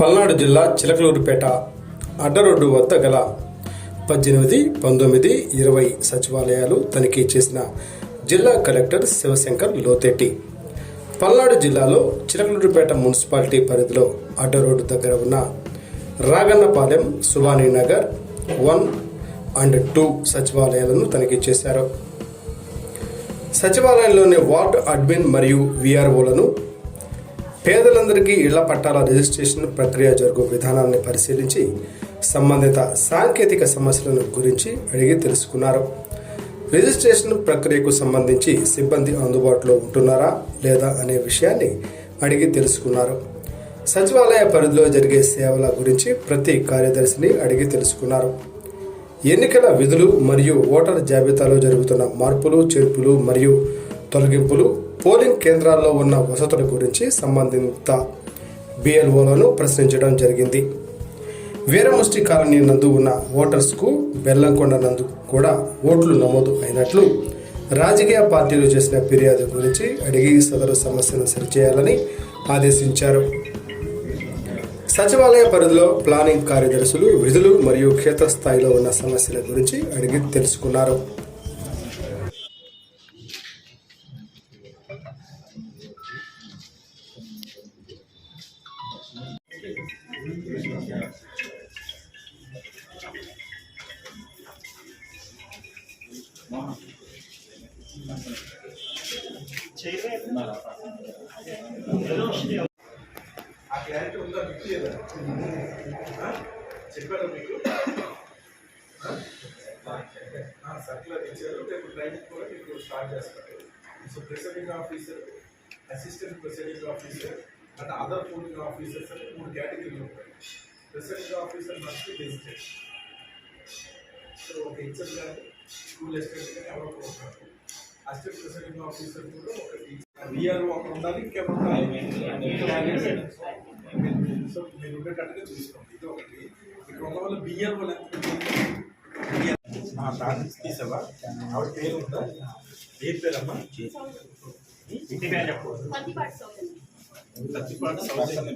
పల్నాడు జిల్లా చిలకలూరుపేట అడ్డరోడ్డు వద్ద గల పద్దెనిమిది పంతొమ్మిది ఇరవై సచివాలయాలు తనిఖీ చేసిన జిల్లా కలెక్టర్ శివశంకర్ లోతెట్టి పల్నాడు జిల్లాలో చిలకలూరుపేట మున్సిపాలిటీ పరిధిలో అడ్డరోడ్డు దగ్గర ఉన్న Ragannapalem Suvani Nagar one and two సచివాలయాలను తనిఖీ చేశారు. సచివాలయంలోని వార్డ్ అడ్మిన్ మరియు విఆర్ఓలను పేదలందరికీ ఇళ్ళ పట్టాల రిజిస్ట్రేషన్ ప్రక్రియ జరుగు విధానాన్ని పరిశీలించి సంబంధిత సాంకేతిక సమస్యలను గురించి అడిగి తెలుసుకున్నారు. రిజిస్ట్రేషన్ ప్రక్రియకు సంబంధించి సిబ్బంది అందుబాటులో ఉంటున్నారా లేదా అనే విషయాన్ని అడిగి తెలుసుకున్నారు. సచివాలయ పరిధిలో జరిగే సేవల గురించి ప్రతి కార్యదర్శిని అడిగి తెలుసుకున్నారు. ఎన్నికల విధులు మరియు ఓటర్ జాబితాలో జరుగుతున్న మార్పులు చేర్పులు మరియు తొలగింపులు పోలింగ్ కేంద్రాల్లో ఉన్న వసతుల గురించి సంబంధిత బిఎల్ఓలను ప్రశ్నించడం జరిగింది. వీరముష్టి కాలనీ నందు ఉన్న ఓటర్స్కు బెల్లంకొండ నందు కూడా ఓట్లు నమోదు అయినట్లు రాజకీయ పార్టీలు చేసిన ఫిర్యాదు గురించి అడిగి సదరు సమస్యను సరిచేయాలని ఆదేశించారు. సచివాలయ పరిధిలో ప్లానింగ్ కార్యదర్శులు విధులు మరియు క్షేత్రస్థాయిలో ఉన్న సమస్యల గురించి అడిగి తెలుసుకున్నారు. ఆ క్లారిటీ ఉందా మీకు లేదా మీకు సర్కులర్ ఇచ్చారు రేపు ట్రైనింగ్ కూడా మీకు స్టార్ట్ చేస్తారు so president officer assistant president officer and other polling officers అని మూడు కేటగిరీలు ఉంటాయి presiding officer must visited so ఒక హెచ్ఎం కానీ స్కూల్ అసిస్టెంట్ కానీ ఎవరో ఒకరు ఉంటారు అసిస్టెంట్ ప్రిసైడింగ్ ఆఫీసర్ కూడా ఒక విఆర్ ఒకరు ఉండాలి ఇంకెవరు సో మీరు ఉండేటట్టుగా చూసుకోండి ఇది ఒకటి ఇక్కడ ఉన్న వాళ్ళు బియ్యం వాళ్ళు ఎంత టార్గెట్స్ తీసావా ఆవిడ పేరు ఉందా ఏ పేరమ్మా పత్తిపాటి సౌజన్య సత్యపాటి సౌజన్య